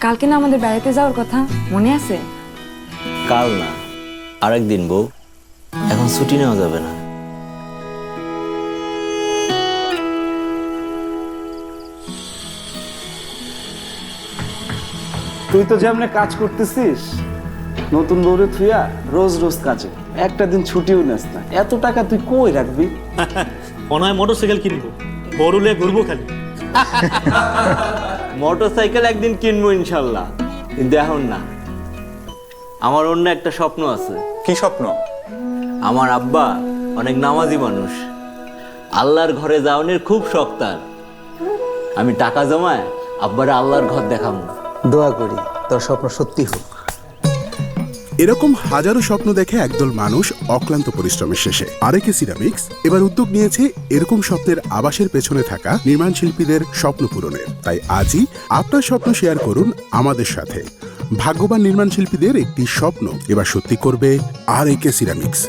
কালকে না আমাদের বেড়াতে যাওয়ার কথা মনে আছে? কাল না আরেক দিন বউ। এখন ছুটি নেওয়া যাবে না। তুই তো যেমনে কাজ করতেছিস নতুন বউরে থুইয়া রোজ রোজ কাজে। একটা দিন ছুটিও নেস না। এত টাকা তুই কই রাখবি? অনায় মোটর সাইকেল কিনবো বড় লিয়ে ঘুরবো খালি। মোটর সাইকেল একদিন কিনবো ইনশাল্লাহ। কিন্তু এখন না। আমার অন্য একটা স্বপ্ন আছে। কি স্বপ্ন? আমার আব্বা অনেক নামাজি মানুষ। আল্লাহর ঘরে যাওয়ানোর খুব শখ তার। আমি টাকা জমায় আব্বারে আল্লাহর ঘর দেখাবো। দোয়া করি তোর স্বপ্ন সত্যি হোক। এরকম হাজারো স্বপ্ন দেখে একদল মানুষ অক্লান্ত পরিশ্রমের শেষে আরেকে সিরামিক্স এবার উদ্যোগ নিয়েছে এরকম স্বপ্নের আবাসের পেছনে থাকা নির্মাণ শিল্পীদের স্বপ্ন পূরণের। তাই আজই আপনার স্বপ্ন শেয়ার করুন আমাদের সাথে। ভাগ্যবান নির্মাণ শিল্পীদের একটি স্বপ্ন এবার সত্যি করবে আর একে সিরামিক্স।